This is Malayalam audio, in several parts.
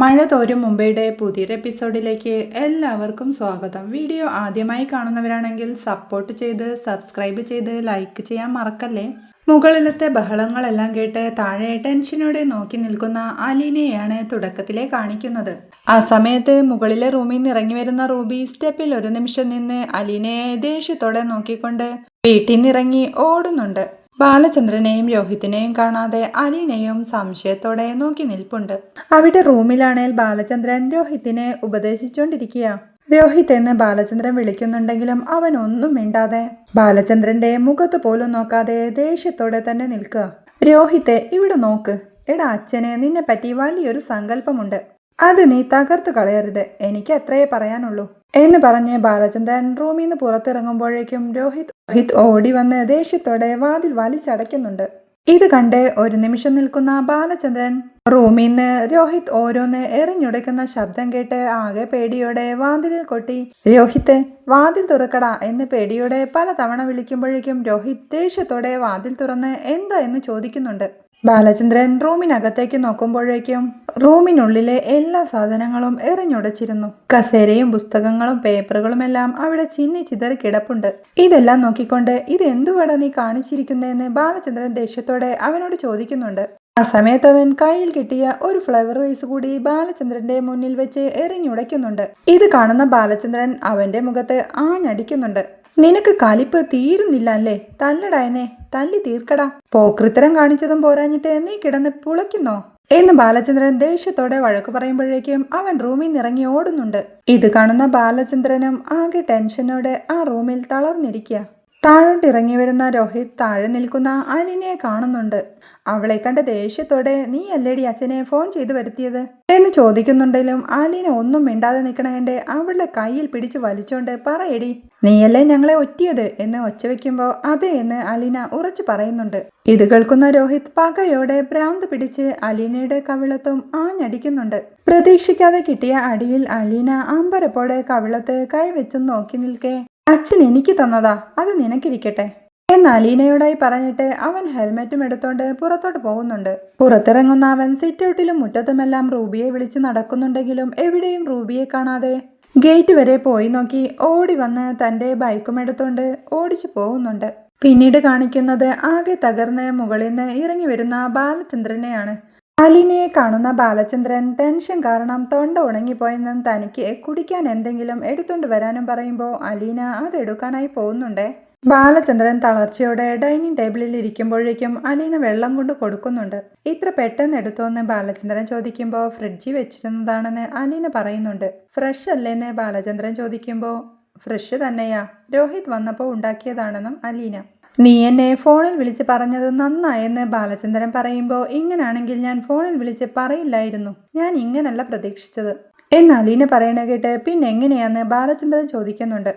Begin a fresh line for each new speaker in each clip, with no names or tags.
മഴ തോരും മുംബൈയുടെ പുതിയൊരു എപ്പിസോഡിലേക്ക് എല്ലാവർക്കും സ്വാഗതം. വീഡിയോ ആദ്യമായി കാണുന്നവരാണെങ്കിൽ സപ്പോർട്ട് ചെയ്ത് സബ്സ്ക്രൈബ് ചെയ്ത് ലൈക്ക് ചെയ്യാൻ മറക്കല്ലേ? മുകളിലത്തെ ബഹളങ്ങളെല്ലാം കേട്ട് താഴെ ടെൻഷനോടെ നോക്കി നിൽക്കുന്ന അലീനയാണ് തുടക്കത്തിലെ കാണിക്കുന്നത്. ആ സമയത്ത് മുകളിലെ റൂമിൽ നിന്ന് ഇറങ്ങി വരുന്ന റൂബി സ്റ്റെപ്പിൽ ഒരു നിമിഷം നിന്ന് അലീനയെ ദേഷ്യത്തോടെ നോക്കിക്കൊണ്ട് വീട്ടിൽ നിന്നിറങ്ങി ഓടുന്നുണ്ട്. ബാലചന്ദ്രനെയും രോഹിത്തിനെയും കാണാതെ അലീനയും സംശയത്തോടെ നോക്കി നിൽപ്പുണ്ട്. അവിടെ റൂമിലാണേൽ ബാലചന്ദ്രൻ രോഹിത്തിനെ ഉപദേശിച്ചുകൊണ്ടിരിക്കുക രോഹിത് എന്ന് ബാലചന്ദ്രൻ വിളിക്കുന്നുണ്ടെങ്കിലും അവൻ ഒന്നും മിണ്ടാതെ ബാലചന്ദ്രന്റെ മുഖത്ത് പോലും നോക്കാതെ ദേഷ്യത്തോടെ തന്നെ നിൽക്കുക രോഹിത്തെ ഇവിടെ നോക്ക്. എടാ അച്ഛന് നിന്നെപ്പറ്റി വലിയൊരു സങ്കല്പമുണ്ട്. അത് നീ തകർത്തു കളയരുത്. എനിക്ക് അത്രയേ പറയാനുള്ളൂ. എന്ന് പറഞ്ഞ് ബാലചന്ദ്രൻ റൂമിൽ നിന്ന് പുറത്തിറങ്ങുമ്പോഴേക്കും രോഹിത് രോഹിത് ഓടി വന്ന് ദേഷ്യത്തോടെ വാതിൽ വലിച്ചടയ്ക്കുന്നുണ്ട്. ഇത് കണ്ട് ഒരു നിമിഷം നിൽക്കുന്ന ബാലചന്ദ്രൻ റൂമിൽ നിന്ന് രോഹിത് ഓരോന്ന് എറിഞ്ഞുടയ്ക്കുന്ന ശബ്ദം കേട്ട് ആകെ പേടിയോടെ വാതിലിൽ കൊട്ടി രോഹിത്തെ വാതിൽ തുറക്കടാ എന്ന് പേടിയോടെ പല തവണ വിളിക്കുമ്പോഴേക്കും രോഹിത് ദേഷ്യത്തോടെ വാതിൽ തുറന്ന് എന്താ? എന്ന് ചോദിക്കുന്നുണ്ട്. ബാലചന്ദ്രൻ റൂമിനകത്തേക്ക് നോക്കുമ്പോഴേക്കും റൂമിനുള്ളിലെ എല്ലാ സാധനങ്ങളും എറിഞ്ഞുടച്ചിരുന്നു. കസേരയും പുസ്തകങ്ങളും പേപ്പറുകളും എല്ലാം അവിടെ ചിന്നി ചിതറി കിടപ്പുണ്ട്. ഇതെല്ലാം നോക്കിക്കൊണ്ട് ഇത് എന്തുവാടാ നീ കാണിച്ചിരിക്കുന്നതെന്ന് ബാലചന്ദ്രൻ ദേഷ്യത്തോടെ അവനോട് ചോദിക്കുന്നുണ്ട്. ആ സമയത്ത് അവൻ കയ്യിൽ കിട്ടിയ ഒരു ഫ്ലവർ വൈസ് കൂടി ബാലചന്ദ്രന്റെ മുന്നിൽ വെച്ച് എറിഞ്ഞുടയ്ക്കുന്നുണ്ട്. ഇത് കാണുന്ന ബാലചന്ദ്രൻ അവന്റെ മുഖത്ത് ആഞ്ഞടിക്കുന്നുണ്ട്. നിനക്ക് കലിപ്പ് തീരുന്നില്ല അല്ലേ? തല്ലടായനെ തല്ലി തീർക്കടാ. പോക്രിത്തരം കാണിച്ചതും പോരാഞ്ഞിട്ട് നീ കിടന്ന് പുളയ്ക്കുന്നോ? എന്ന് ബാലചന്ദ്രൻ ദേഷ്യത്തോടെ വഴക്ക് പറയുമ്പോഴേക്കും അവൻ റൂമിൽ നിറങ്ങി ഓടുന്നുണ്ട്. ഇത് കാണുന്ന ബാലചന്ദ്രനും ആകെ ടെൻഷനോടെ ആ റൂമിൽ തളർന്നിരിക്കുക താഴോട്ട് ഇറങ്ങി വരുന്ന രോഹിത് താഴെ നിൽക്കുന്ന അനിനെ കാണുന്നുണ്ട്. അവളെ കണ്ട ദേഷ്യത്തോടെ നീ അല്ലേടി അച്ഛനെ ഫോൺ ചെയ്തു വരുത്തിയത്? എന്ന് ചോദിക്കുന്നുണ്ടെങ്കിലും ആലീന ഒന്നും മിണ്ടാതെ നിൽക്കണേണ്ടേ അവളുടെ കയ്യിൽ പിടിച്ചു വലിച്ചോണ്ട് പറയടി നീയല്ലേ ഞങ്ങളെ ഒറ്റിയത്? എന്ന് ഒച്ച വെക്കുമ്പോൾ അതെ എന്ന് അലീന ഉറച്ചു പറയുന്നുണ്ട്. ഇത് കേൾക്കുന്ന രോഹിത് പകയോടെ ഭ്രാന്ത് പിടിച്ച് അലീനയുടെ കവിളത്തും ആഞ്ഞടിക്കുന്നുണ്ട്. പ്രതീക്ഷിക്കാതെ കിട്ടിയ അടിയിൽ അലീന അമ്പരപ്പോടെ കവിളത്ത് കൈവച്ചും നോക്കി നിൽക്കെ അച്ഛൻ എനിക്ക് തന്നതാ അത് നിനക്കിരിക്കട്ടെ. എന്ന് അലീനയോടായി പറഞ്ഞിട്ട് അവൻ ഹെൽമെറ്റും എടുത്തോണ്ട് പുറത്തോട്ട് പോകുന്നുണ്ട്. പുറത്തിറങ്ങുന്ന അവൻ സിറ്റൗട്ടിലും മുറ്റത്തുമെല്ലാം റൂബിയെ വിളിച്ച് നടക്കുന്നുണ്ടെങ്കിലും എവിടെയും റൂബിയെ കാണാതെ ഗേറ്റ് വരെ പോയി നോക്കി ഓടി വന്ന് തന്റെ ബൈക്കും എടുത്തോണ്ട് ഓടിച്ചു പോകുന്നുണ്ട്. പിന്നീട് കാണിക്കുന്നത് ആകെ തകർന്ന് മുകളിൽ നിന്ന് ഇറങ്ങി വരുന്ന ബാലചന്ദ്രനെയാണ്. അലീനയെ കാണുന്ന ബാലചന്ദ്രൻ ടെൻഷൻ കാരണം തൊണ്ട ഉണങ്ങിപ്പോയെന്നും തനിക്ക് കുടിക്കാൻ എന്തെങ്കിലും എടുത്തുകൊണ്ട് വരാനും പറയുമ്പോൾ അലീന അതെടുക്കാനായി പോകുന്നുണ്ടേ. ബാലചന്ദ്രൻ തളർച്ചയോടെ ഡൈനിങ് ടേബിളിൽ ഇരിക്കുമ്പോഴേക്കും അലീന വെള്ളം കൊണ്ട് കൊടുക്കുന്നുണ്ട്. ഇത്ര പെട്ടെന്ന് എടുത്തോന്ന് ബാലചന്ദ്രൻ ചോദിക്കുമ്പോൾ ഫ്രിഡ്ജിൽ വെച്ചിരുന്നതാണെന്ന് അലീന പറയുന്നുണ്ട്. ഫ്രഷ് അല്ലേന്ന് ബാലചന്ദ്രൻ ചോദിക്കുമ്പോൾ ഫ്രഷ് തന്നെയാ. രോഹിത് വന്നപ്പോൾ ഉണ്ടാക്കിയതാണെന്നും അലീന. നീ എന്നെ ഫോണിൽ വിളിച്ച് പറഞ്ഞത് നന്നായെന്ന് ബാലചന്ദ്രൻ പറയുമ്പോൾ ഇങ്ങനാണെങ്കിൽ ഞാൻ ഫോണിൽ വിളിച്ച് പറയില്ലായിരുന്നു. ഞാൻ ഇങ്ങനല്ല പ്രതീക്ഷിച്ചത്. എന്ന് അലീന പറയണ കേട്ട് പിന്നെ എങ്ങനെയാന്ന് ബാലചന്ദ്രൻ ചോദിക്കുന്നുണ്ട്.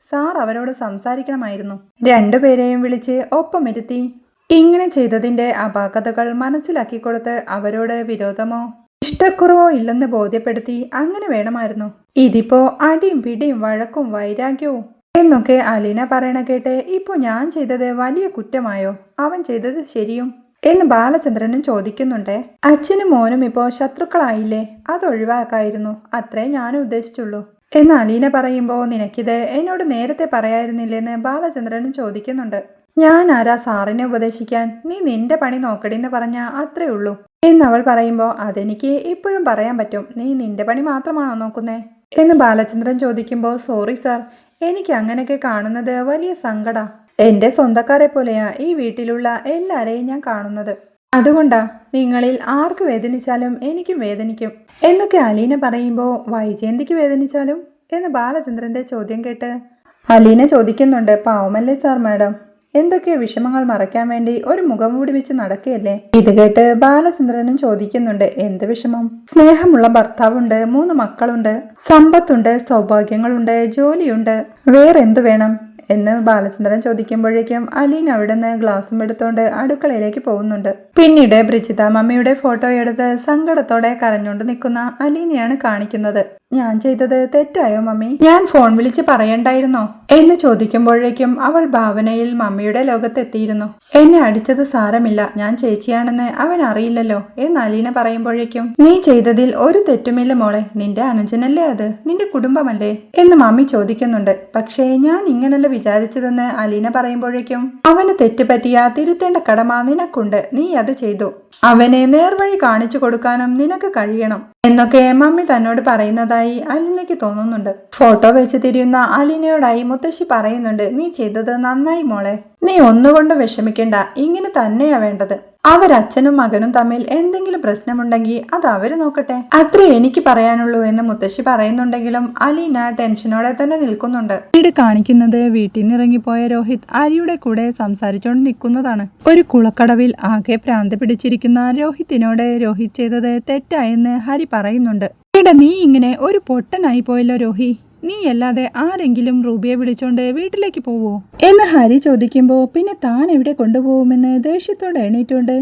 സാർ അവരോട് സംസാരിക്കണമായിരുന്നു. രണ്ടുപേരെയും വിളിച്ച് ഒപ്പമിരുത്തി. ഇങ്ങനെ ചെയ്തതിന്റെ അപാകതകൾ മനസ്സിലാക്കി കൊടുത്ത് അവരോട് വിരോധമോ ഇഷ്ടക്കുറവോ ഇല്ലെന്ന് ബോധ്യപ്പെടുത്തി അങ്ങനെ വേണമായിരുന്നു. ഇതിപ്പോ അടിയും പിടിയും വഴക്കും വൈരാഗ്യവും എന്നൊക്കെ അലീന പറയണ കേട്ടെ ഇപ്പോൾ ഞാൻ ചെയ്തത് വലിയ കുറ്റമായോ? അവൻ ചെയ്തത് ശരിയും? എന്ന് ബാലചന്ദ്രനും ചോദിക്കുന്നുണ്ടേ. അച്ഛനും മോനും ഇപ്പോൾ ശത്രുക്കളായില്ലേ? അത് ഒഴിവാക്കായിരുന്നു. അത്രേ ഞാൻ ഉദ്ദേശിച്ചുള്ളൂ. എന്ന് അലീന പറയുമ്പോൾ നിനക്കിത് എന്നോട് നേരത്തെ പറയായിരുന്നില്ലെന്ന് ബാലചന്ദ്രനും ചോദിക്കുന്നുണ്ട്. ഞാൻ ആരാ സാറിനെ ഉപദേശിക്കാൻ? നീ നിന്റെ പണി നോക്കടിന്ന് പറഞ്ഞ അത്രേ ഉള്ളൂ. എന്നവൾ പറയുമ്പോൾ അതെനിക്ക് ഇപ്പോഴും പറയാൻ പറ്റും. നീ നിന്റെ പണി മാത്രമാണോ നോക്കുന്നേ? എന്ന് ബാലചന്ദ്രൻ ചോദിക്കുമ്പോൾ സോറി സാർ. എനിക്ക് അങ്ങനെയൊക്കെ കാണുന്നത് വലിയ സങ്കട. എന്റെ സ്വന്തക്കാരെ പോലെയാ ഈ വീട്ടിലുള്ള എല്ലാരെയും ഞാൻ കാണുന്നത്. അതുകൊണ്ടാ നിങ്ങളിൽ ആർക്ക് വേദനിച്ചാലും എനിക്കും വേദനിക്കും. എന്നൊക്കെ അലീന പറയുമ്പോൾ വൈജയന്തിക്ക് വേദനിച്ചാലും? എന്ന് ബാലചന്ദ്രന്റെ ചോദ്യം കേട്ട് അലീന ചോദിക്കുന്നുണ്ട് പാവമല്ലേ സാർ മാഡം? എന്തൊക്കെയോ വിഷമങ്ങൾ മറയ്ക്കാൻ വേണ്ടി ഒരു മുഖംമൂടി വെച്ച് നടക്കുകയല്ലേ? ഇത് കേട്ട് ബാലചന്ദ്രനും ചോദിക്കുന്നുണ്ട് എന്ത് വിഷമം? സ്നേഹമുള്ള ഭർത്താവുണ്ട് മൂന്ന് മക്കളുണ്ട് സമ്പത്തുണ്ട് സൗഭാഗ്യങ്ങളുണ്ട് ജോലിയുണ്ട് വേറെന്തു വേണം? എന്ന് ബാലചന്ദ്രൻ ചോദിക്കുമ്പോഴേക്കും അലീൻ അവിടെ നിന്ന് ഗ്ലാസും എടുത്തോണ്ട് അടുക്കളയിലേക്ക് പോകുന്നുണ്ട്. പിന്നീട് ബ്രിജിത മമ്മിയുടെ ഫോട്ടോ എടുത്ത് സങ്കടത്തോടെ കരഞ്ഞുകൊണ്ട് നിൽക്കുന്ന അലീനെയാണ് കാണിക്കുന്നത്. ഞാൻ ചെയ്തത് തെറ്റായോ മമ്മി? ഞാൻ ഫോൺ വിളിച്ച് പറയണ്ടായിരുന്നോ? എന്ന് ചോദിക്കുമ്പോഴേക്കും അവൾ ഭാവനയിൽ മമ്മിയുടെ ലോകത്തെത്തിയിരുന്നു. എന്നെ അടിച്ചത് സാരമില്ല. ഞാൻ ചേച്ചിയാണെന്ന് അവൻ അറിയില്ലല്ലോ എന്ന് അലീന പറയുമ്പോഴേക്കും നീ ചെയ്തതിൽ ഒരു തെറ്റുമില്ല മോളെ. നിന്റെ അനുജനല്ലേ അത്? നിന്റെ കുടുംബമല്ലേ? എന്ന് മമ്മി ചോദിക്കുന്നുണ്ട്. പക്ഷേ ഞാൻ ഇങ്ങനല്ല വിചാരിച്ചതെന്ന് അലീന പറയുമ്പോഴേക്കും അവന് തെറ്റുപറ്റിയ തിരുത്തേണ്ട കടമ നിനക്കുണ്ട്. നീ അത് ചെയ്തു. അവനെ നേർവഴി കാണിച്ചു കൊടുക്കാനും നിനക്ക് കഴിയണം. എന്നൊക്കെ മമ്മി തന്നോട് പറയുന്നതായി അലീനയ്ക്ക് തോന്നുന്നുണ്ട്. ഫോട്ടോ വെച്ച് തിരിയുന്ന അലിനയോടായി മുത്തശ്ശി പറയുന്നുണ്ട് നീ ചെയ്തത് നന്നായി മോളെ. നീ ഒന്നുകൊണ്ട് വിഷമിക്കണ്ട. ഇങ്ങനെ തന്നെയാ വേണ്ടത്. അവരച്ഛനും മകനും തമ്മിൽ എന്തെങ്കിലും പ്രശ്നമുണ്ടെങ്കിൽ അത് അവർ നോക്കട്ടെ. അത്രേ എനിക്ക് പറയാനുള്ളൂ എന്ന് മുത്തശ്ശി പറയുന്നുണ്ടെങ്കിലും അലീന ടെൻഷനോടെ തന്നെ നിൽക്കുന്നുണ്ട്. വീട് കാണിക്കുന്നത് വീട്ടിൽ നിന്ന് ഇറങ്ങിപ്പോയ രോഹിത് അരിയുടെ കൂടെ സംസാരിച്ചുകൊണ്ട് നിൽക്കുന്നതാണ്. ഒരു കുളക്കടവിൽ ആകെ ഭ്രാന്ത് പിടിച്ചിരിക്കുന്ന രോഹിത്തിനോട് രോഹിത് ചെയ്തത് തെറ്റായെന്ന് ഹരി പറയുന്നുണ്ട്. എടാ നീ ഇങ്ങനെ ഒരു പൊട്ടനായി പോയല്ലോ രോഹി. നീ അല്ലാതെ ആരെങ്കിലും റൂബിയെ വിളിച്ചോണ്ട് വീട്ടിലേക്ക് പോവോ? എന്ന് ഹരി ചോദിക്കുമ്പോൾ പിന്നെ താൻ എവിടെ കൊണ്ടുപോകുമെന്ന് ദേഷ്യത്തോടെ എണീറ്റുകൊണ്ട്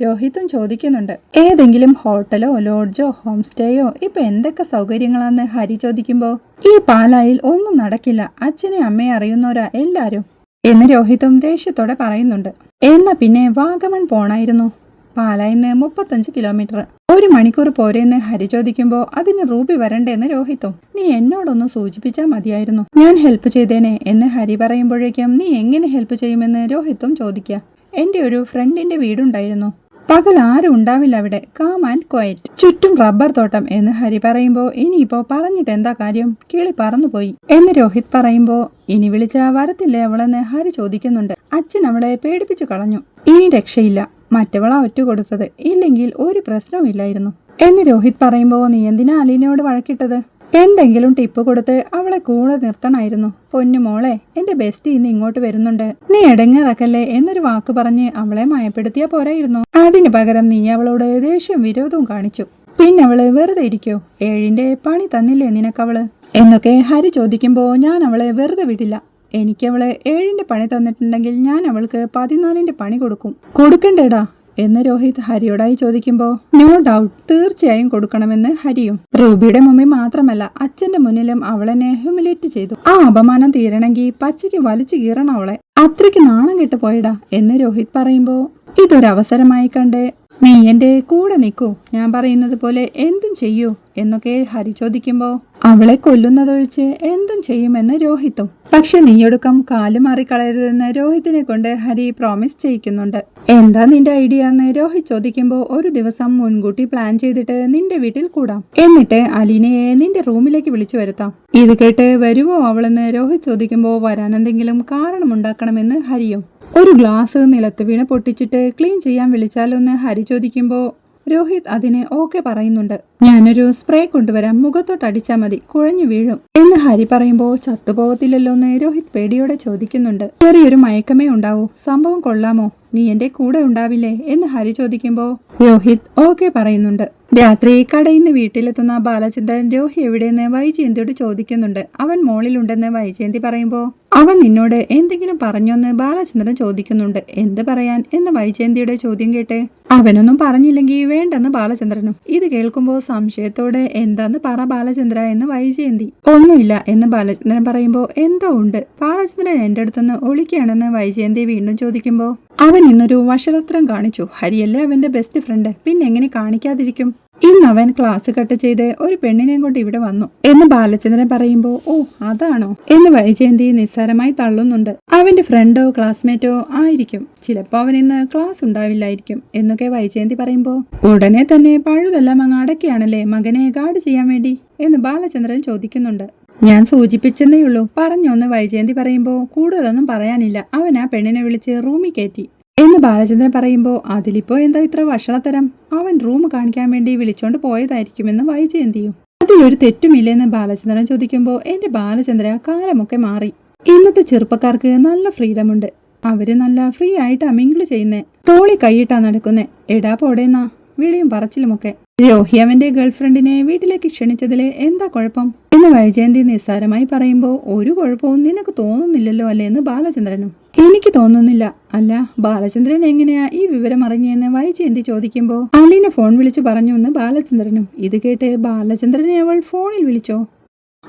രോഹിത്തും ചോദിക്കുന്നുണ്ട്. ഏതെങ്കിലും ഹോട്ടലോ ലോഡ്ജോ ഹോം സ്റ്റേയോ ഇപ്പൊ എന്തൊക്കെ സൗകര്യങ്ങളാന്ന് ഹരി ചോദിക്കുമ്പോൾ ഈ പാലായിൽ ഒന്നും നടക്കില്ല. അച്ഛനെ അമ്മയെ അറിയുന്നവരാ എല്ലാരും. എന്ന് രോഹിത്തും ദേഷ്യത്തോടെ പറയുന്നുണ്ട്. എന്നാ പിന്നെ വാഗമൺ പോണായിരുന്നു. പാലായിന്ന് മുപ്പത്തഞ്ച് കിലോമീറ്റർ. ഒരു മണിക്കൂർ പോരെന്ന് ഹരി ചോദിക്കുമ്പോൾ അതിന് റൂബി വരണ്ടേന്ന് രോഹിത്തും. നീ എന്നോടൊന്ന് സൂചിപ്പിച്ചാൽ മതിയായിരുന്നു. ഞാൻ ഹെൽപ്പ് ചെയ്തേനെ എന്ന് ഹരി പറയുമ്പോഴേക്കും നീ എങ്ങനെ ഹെൽപ്പ് ചെയ്യുമെന്ന് രോഹിത്തും ചോദിക്കുക എന്റെ ഒരു ഫ്രണ്ടിന്റെ വീടുണ്ടായിരുന്നു. പകൽ ആരും ഉണ്ടാവില്ല അവിടെ. കാം ആൻഡ് ക്വയറ്റ് ചുറ്റും റബ്ബർ തോട്ടം എന്ന് ഹരി പറയുമ്പോൾ ഇനിയിപ്പോ പറഞ്ഞിട്ട് എന്താ കാര്യം? കിളി പറന്നുപോയി എന്ന് രോഹിത് പറയുമ്പോൾ ഇനി വിളിച്ച വരത്തില്ലേ അവളെന്ന് ഹരി ചോദിക്കുന്നുണ്ട്. അച്ഛൻ അവളെ പേടിപ്പിച്ചു കളഞ്ഞു. ഇനി രക്ഷയില്ല. മറ്റവളാ ഒറ്റ കൊടുത്തത് ഇല്ലെങ്കിൽ ഒരു പ്രശ്നവും ഇല്ലായിരുന്നു എന്ന് രോഹിത് പറയുമ്പോൾ നീ എന്തിനാ അലീനയോട് വഴക്കിട്ടത്? എന്തെങ്കിലും ടിപ്പ് കൊടുത്ത് അവളെ കൂടെ നിർത്തണായിരുന്നു. പൊന്നു മോളെ എന്റെ ബെസ്റ്റ് ഇന്ന് ഇങ്ങോട്ട് വരുന്നുണ്ട്. നീ എടങ്ങേറക്കല്ലേ എന്നൊരു വാക്ക് പറഞ്ഞ് അവളെ മയപ്പെടുത്തിയാ പോരായിരുന്നു. അതിന് പകരം നീ അവളോട് ദേഷ്യവും വിരോധവും കാണിച്ചു. പിന്നെ അവൾ വെറുതെ ഇരിക്കോ? ഏഴിന്റെ പണി തന്നില്ലേ നിനക്കവൾ? എന്നൊക്കെ ഹരി ചോദിക്കുമ്പോൾ ഞാൻ അവളെ വെറുതെ വിടില്ല. എനിക്ക് അവളെ ഏഴിന്റെ പണി തന്നിട്ടുണ്ടെങ്കിൽ ഞാൻ അവൾക്ക് പതിനാലിന്റെ പണി കൊടുക്കും. കൊടുക്കണ്ടേടാ? എന്ന് രോഹിത് ഹരിയോടായി ചോദിക്കുമ്പോൾ നോ ഡൗട്ട്. തീർച്ചയായും കൊടുക്കണമെന്ന് ഹരിയും. റൂബിയുടെ മമ്മി മാത്രമല്ല അച്ഛന്റെ മുന്നിലും അവളെന്നെ ഹ്യൂമിലേറ്റ് ചെയ്തു. ആ അപമാനം തീരണമെങ്കിൽ പച്ചയ്ക്ക് വലിച്ചു കീറണം അവളെ. അത്രയ്ക്ക് നാണം കെട്ട് പോയടാ എന്ന് രോഹിത് പറയുമ്പോൾ ഇതൊരവസരമായി കണ്ട് നീ എന്റെ കൂടെ നിൽക്കൂ ഞാൻ പറയുന്നത് പോലെ എന്തും ചെയ്യൂ എന്നൊക്കെ ഹരി ചോദിക്കുമ്പോൾ അവളെ കൊല്ലുന്നതൊഴിച്ച് എന്തും ചെയ്യുമെന്ന് രോഹിത്തും. പക്ഷെ നീയൊടുക്കം കാൽ മാറിക്കളയരുതെന്ന് രോഹിത്തിനെ കൊണ്ട് ഹരി പ്രോമിസ് ചെയ്യിക്കുന്നുണ്ട്. എന്താ നിന്റെ ഐഡിയ എന്ന് രോഹിത് ചോദിക്കുമ്പോൾ ഒരു ദിവസം മുൻകൂട്ടി പ്ലാൻ ചെയ്തിട്ട് നിന്റെ വീട്ടിൽ കൂടാം. എന്നിട്ട് അലീനയെ നിന്റെ റൂമിലേക്ക് വിളിച്ചു വരുത്താം. ഇത് കേട്ട് വരുമോ അവളെന്ന് രോഹിത് ചോദിക്കുമ്പോൾ വരാനെന്തെങ്കിലും കാരണമുണ്ടാക്കണമെന്ന് ഹരിയും ഒരു ഗ്ലാസ് നിലത്ത് വീണ് പൊട്ടിച്ചിട്ട് ക്ലീൻ ചെയ്യാൻ വിളിച്ചാലൊന്ന് ഹരി ചോദിക്കുമ്പോൾ രോഹിത് അതിന് ഓക്കെ പറയുന്നുണ്ട്. ഞാനൊരു സ്പ്രേ കൊണ്ടുവരാം. മുഖത്തോട്ട് അടിച്ചാൽ മതി. കുഴഞ്ഞു വീഴും. എന്ന് ഹരി പറയുമ്പോൾ ചത്തുപോകത്തില്ലല്ലോ എന്ന് രോഹിത് പേടിയോടെ ചോദിക്കുന്നുണ്ട്. ചെറിയൊരു മയക്കമേ ഉണ്ടാവൂ. സംഭവം കൊള്ളാമോ? നീ എന്റെ കൂടെ ഉണ്ടാവില്ലേ? എന്ന് ഹരി ചോദിക്കുമ്പോൾ രോഹിത് ഓക്കെ പറയുന്നുണ്ട്. രാത്രി കടയിൽ നിന്ന് വീട്ടിലെത്തുന്ന ബാലചന്ദ്രൻ രോഹി എവിടെയെന്ന് വൈജയന്തിയോട് ചോദിക്കുന്നുണ്ട്. അവൻ മോളിലുണ്ടെന്ന് വൈജയന്തി പറയുമ്പോൾ അവൻ നിന്നോട് എന്തെങ്കിലും പറഞ്ഞോന്ന് ബാലചന്ദ്രൻ ചോദിക്കുന്നുണ്ട്. എന്ത് പറയാൻ? എന്ന് വൈജയന്തിയുടെ ചോദ്യം കേട്ട് അവനൊന്നും പറഞ്ഞില്ലെങ്കിൽ വേണ്ടെന്ന് ബാലചന്ദ്രനും. ഇത് കേൾക്കുമ്പോൾ സംശയത്തോടെ എന്താന്ന് പറ ബാലചന്ദ്ര എന്ന് വൈജയന്തി. ഒന്നുമില്ല എന്ന് ബാലചന്ദ്രൻ പറയുമ്പോൾ എന്തോ ഉണ്ട്? ബാലചന്ദ്രൻ എന്റെ അടുത്തുനിന്ന് ഒളിക്കുകയാണെന്ന് വൈജയന്തി വീണ്ടും ചോദിക്കുമ്പോൾ അവൻ ഇന്നൊരു വഷളത്രം കാണിച്ചു. ഹരിയല്ലേ അവന്റെ ബെസ്റ്റ് ഫ്രണ്ട് പിന്നെ എങ്ങനെ കാണിക്കാതിരിക്കും? ഇന്ന് അവൻ ക്ലാസ് കട്ട് ചെയ്ത് ഒരു പെണ്ണിനെയും കൊണ്ട് ഇവിടെ വന്നു എന്ന് ബാലചന്ദ്രൻ പറയുമ്പോ ഓ അതാണോ? എന്ന് വൈജയന്തി നിസ്സാരമായി തള്ളുന്നുണ്ട്. അവന്റെ ഫ്രണ്ടോ ക്ലാസ്മേറ്റോ ആയിരിക്കും. ചിലപ്പോ അവൻ ഇന്ന് ക്ലാസ് ഉണ്ടാവില്ലായിരിക്കും എന്നൊക്കെ വൈജയന്തി പറയുമ്പോ ഉടനെ തന്നെ പഴുതെല്ലാം അങ്ങ് അടക്കിയാണല്ലേ മകനെ ഗാർഡ് ചെയ്യാൻ വേണ്ടി? എന്ന് ബാലചന്ദ്രൻ ചോദിക്കുന്നുണ്ട്. ഞാൻ സൂചിപ്പിച്ചെന്നേ ഉള്ളൂ പറഞ്ഞൊന്ന് വൈജയന്തി പറയുമ്പോൾ കൂടുതലൊന്നും പറയാനില്ല. അവൻ ആ പെണ്ണിനെ വിളിച്ച് റൂമിൽ കയറ്റി. എന്ന് ബാലചന്ദ്രൻ പറയുമ്പോൾ അതിലിപ്പോ എന്താ ഇത്ര വഷളത്തരം? അവൻ റൂം കാണിക്കാൻ വേണ്ടി വിളിച്ചോണ്ട് പോയതായിരിക്കുമെന്ന് വൈജയന്തിയും അതിലൊരു തെറ്റുമില്ലെന്ന് ബാലചന്ദ്രൻ ചോദിക്കുമ്പോൾ എന്റെ ബാലചന്ദ്ര കാലമൊക്കെ മാറി. ഇന്നത്തെ ചെറുപ്പക്കാർക്ക് നല്ല ഫ്രീഡം ഉണ്ട്. അവർ നല്ല ഫ്രീ ആയിട്ടാ മിങ്കിൾ ചെയ്യുന്നേ. തോളി കൈയിട്ടാ നടക്കുന്നേ. എടാ പോടേന്നാ. വിളിയും പറച്ചിലുമൊക്കെ. രോഹി ഗേൾഫ്രണ്ടിനെ വീട്ടിലേക്ക് ക്ഷണിച്ചതിൽ എന്താ കുഴപ്പം? എന്ന് വൈജയന്തി നിസ്സാരമായി പറയുമ്പോൾ ഒരു കുഴപ്പവും നിനക്ക് തോന്നുന്നില്ലല്ലോ അല്ലേ? എന്ന് ബാലചന്ദ്രനും. എനിക്ക് തോന്നുന്നില്ല. അല്ല ബാലചന്ദ്രൻ എങ്ങനെയാ ഈ വിവരം അറിഞ്ഞെന്ന് വൈജയന്തി ചോദിക്കുമ്പോൾ അലീനെ ഫോൺ വിളിച്ചു പറഞ്ഞു എന്ന് ബാലചന്ദ്രനും. ഇത് കേട്ട് ബാലചന്ദ്രനെ അവൾ ഫോണിൽ വിളിച്ചോ?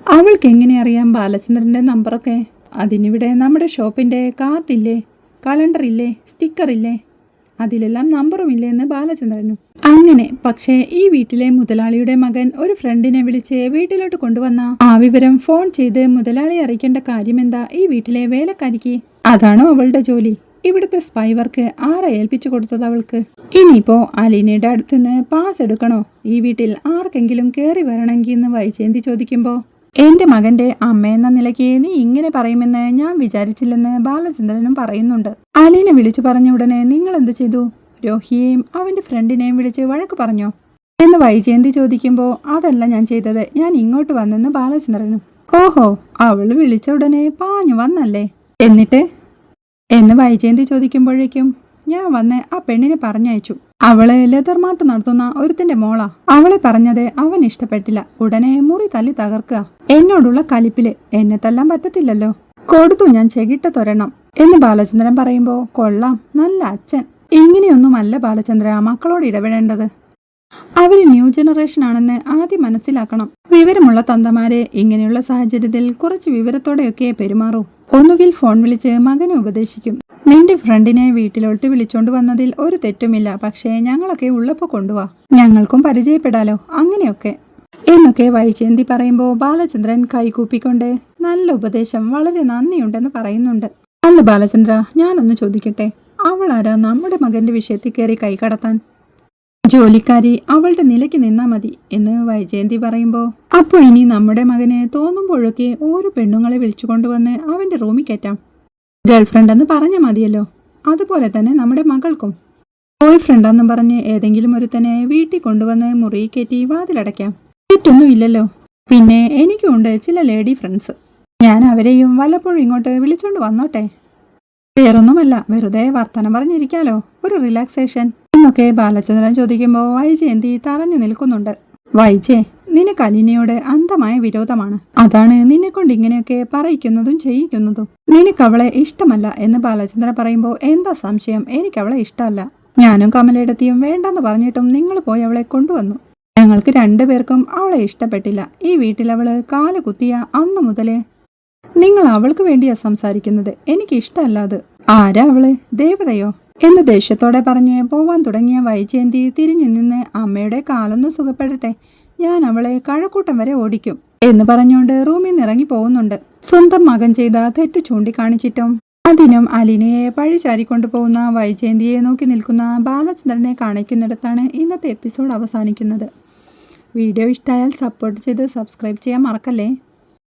അവൾക്ക് എങ്ങനെ അറിയാം ബാലചന്ദ്രന്റെ നമ്പറൊക്കെ? അതിനിവിടെ നമ്മുടെ ഷോപ്പിന്റെ കാർഡില്ലേ? സ്റ്റിക്കർ ഇല്ലേ അതിലെല്ലാം നമ്പറും ഇല്ലേ ബാലചന്ദ്രനും. അങ്ങനെ പക്ഷേ ഈ വീട്ടിലെ മുതലാളിയുടെ മകൻ ഒരു ഫ്രണ്ടിനെ വിളിച്ച് വീട്ടിലോട്ട് കൊണ്ടുവന്ന ആ വിവരം ഫോൺ ചെയ്ത് മുതലാളി അറിയിക്കേണ്ട കാര്യമെന്താ ഈ വീട്ടിലെ വേലക്കാരിക്ക്? അതാണോ അവളുടെ ജോലി. ഇവിടുത്തെ സ്പൈ വർക്ക് ആരെ ഏൽപ്പിച്ചു കൊടുത്തത് അവൾക്ക്? ഇനിയിപ്പോ അലീനയുടെ അടുത്തുനിന്ന് പാസ് എടുക്കണോ? ഈ വീട്ടിൽ ആർക്കെങ്കിലും കയറി വരണമെങ്കിൽ എന്ന് വൈചേന്തി ചോദിക്കുമ്പോ എന്റെ മകന്റെ എന്ന നിലയ്ക്ക് നീ ഇങ്ങനെ പറയുമെന്ന് ഞാൻ വിചാരിച്ചില്ലെന്ന് ബാലചന്ദ്രനും പറയുന്നുണ്ട്. അലീനെ വിളിച്ചു പറഞ്ഞ ഉടനെ നിങ്ങൾ എന്ത് ചെയ്തു? രോഹിയെയും അവന്റെ ഫ്രണ്ടിനെയും വിളിച്ച് വഴക്ക് പറഞ്ഞോ? എന്ന് വൈജയന്തി ചോദിക്കുമ്പോൾ അതല്ല ഞാൻ ചെയ്തത്. ഞാൻ ഇങ്ങോട്ട് വന്നെന്ന് ബാലചന്ദ്രനും. ഓഹോ അവൾ വിളിച്ച ഉടനെ പാഞ്ഞു വന്നല്ലേ? എന്നിട്ട്? എന്ന് വൈജയന്തി ചോദിക്കുമ്പോഴേക്കും ഞാൻ വന്ന് ആ പെണ്ണിനെ പറഞ്ഞയച്ചു. അവൾ ലെതർ മാർട്ട് നടത്തുന്ന ഒരുത്തിന്റെ മോളാ. അവളെ പറഞ്ഞത് അവൻ ഇഷ്ടപ്പെട്ടില്ല. ഉടനെ മുറി തല്ലി തകർക്കുക. എന്നോടുള്ള കലിപ്പിൽ എന്നെ തല്ലാൻ പറ്റത്തില്ലല്ലോ. കൊടുത്തു ഞാൻ ചെകിട്ട തൊരണം എന്ന് ബാലചന്ദ്രൻ പറയുമ്പോ കൊള്ളാം നല്ല അച്ഛൻ. ഇങ്ങനെയൊന്നുമല്ല ബാലചന്ദ്ര മക്കളോട് ഇടപെടേണ്ടത്. അവർ ന്യൂ ജനറേഷൻ ആണെന്ന് ആദ്യം മനസ്സിലാക്കണം. വിവരമുള്ള തന്തമാരെ ഇങ്ങനെയുള്ള സാഹചര്യത്തിൽ കുറച്ച് വിവരത്തോടെയൊക്കെ പെരുമാറൂ. ഒന്നുകിൽ ഫോൺ വിളിച്ച് മകനെ ഉപദേശിക്കും. നിന്റെ ഫ്രണ്ടിനെ വീട്ടിലോട്ട് വിളിച്ചോണ്ട് വന്നതിൽ ഒരു തെറ്റുമില്ല. പക്ഷേ ഞങ്ങളൊക്കെ ഉള്ളപ്പോ കൊണ്ടുവാ. ഞങ്ങൾക്കും പരിചയപ്പെടാലോ. അങ്ങനെയൊക്കെ. എന്നൊക്കെ വൈചേന്തി പറയുമ്പോൾ ബാലചന്ദ്രൻ കൈകൂപ്പിക്കൊണ്ട് നല്ല ഉപദേശം വളരെ നന്ദിയുണ്ടെന്ന് പറയുന്നുണ്ട്. അല്ല ബാലചന്ദ്ര ഞാനൊന്ന് ചോദിക്കട്ടെ? അവൾ ആരാ നമ്മുടെ മകന്റെ വിഷയത്തിൽ കയറി കൈ കടത്താൻ? ജോലിക്കാരി അവളുടെ നിലയ്ക്ക് നിന്നാ മതി എന്ന് വൈജയന്തി പറയുമ്പോൾ അപ്പോൾ ഇനി നമ്മുടെ മകന് തോന്നുമ്പോഴൊക്കെ ഓരോ പെണ്ണുങ്ങളെ വിളിച്ചു കൊണ്ടുവന്ന് അവന്റെ റൂമിൽ കയറ്റാം ഗേൾഫ്രണ്ട് എന്ന് പറഞ്ഞാൽ മതിയല്ലോ. അതുപോലെ തന്നെ നമ്മുടെ മകൾക്കും. ബോയ് ഫ്രണ്ടാന്നും പറഞ്ഞ് ഏതെങ്കിലും ഒരുത്തനെ വീട്ടിൽ കൊണ്ടുവന്ന് മുറി കയറ്റി വാതിലടയ്ക്കാം. തെറ്റൊന്നും ഇല്ലല്ലോ. പിന്നെ എനിക്കുണ്ട് ചില ലേഡി ഫ്രണ്ട്സ് ഞാൻ അവരെയും വല്ലപ്പോഴും ഇങ്ങോട്ട് വിളിച്ചോണ്ട് വന്നോട്ടെ. വേറൊന്നുമല്ല വെറുതെ വർത്തനം പറഞ്ഞിരിക്കാലോ. ഒരു റിലാക്സേഷൻ എന്നൊക്കെ ബാലചന്ദ്രൻ ചോദിക്കുമ്പോൾ വൈജയന്തി തറഞ്ഞു നിൽക്കുന്നുണ്ട്. വൈജേ നിനക്ക് അലിനയോട് അന്ധമായ വിരോധമാണ്. അതാണ് നിന്നെ കൊണ്ട് ഇങ്ങനെയൊക്കെ പറയിക്കുന്നതും ചെയ്യിക്കുന്നതും. നിനക്ക് അവളെ ഇഷ്ടമല്ല എന്ന് ബാലചന്ദ്രൻ പറയുമ്പോൾ എന്താ സംശയം? എനിക്ക് അവളെ ഇഷ്ടമല്ല. ഞാനും കമലയിടത്തിയും വേണ്ടെന്ന് പറഞ്ഞിട്ടും നിങ്ങൾ പോയി അവളെ കൊണ്ടുവന്നു. ഞങ്ങൾക്ക് രണ്ടുപേർക്കും അവളെ ഇഷ്ടപ്പെട്ടില്ല. ഈ വീട്ടിൽ അവൾ കാൽ കുത്തിയ അന്ന് മുതലേ നിങ്ങൾ അവൾക്ക് വേണ്ടിയാ സംസാരിക്കുന്നത്. എനിക്ക് ഇഷ്ടമല്ല അത്. ആരാ അവൾ? ദേവതയോ? എന്ന് ദേഷ്യത്തോടെ പറഞ്ഞ്. പോവാൻ തുടങ്ങിയ വൈജയന്തി തിരിഞ്ഞു നിന്ന് അമ്മയുടെ കാലൊന്ന് സുഖപ്പെടട്ടെ. ഞാൻ അവളെ കഴക്കൂട്ടം വരെ ഓടിക്കും എന്ന് പറഞ്ഞുകൊണ്ട് റൂമിൽ നിന്ന് ഇറങ്ങി പോകുന്നുണ്ട്. സ്വന്തം മകൻ ചെയ്ത തെറ്റ് ചൂണ്ടിക്കാണിച്ചിട്ടും അതിനും അലിനയെ പഴി ചാരിക്കൊണ്ടു പോകുന്ന വൈജയന്തിയെ നോക്കി നിൽക്കുന്ന ബാലചന്ദ്രനെ കാണിക്കുന്നിടത്താണ് ഇന്നത്തെ എപ്പിസോഡ് അവസാനിക്കുന്നത്. വീഡിയോ ഇഷ്ടമായാൽ സപ്പോർട്ട് ചെയ്ത് സബ്സ്ക്രൈബ് ചെയ്യാൻ മറക്കല്ലേ?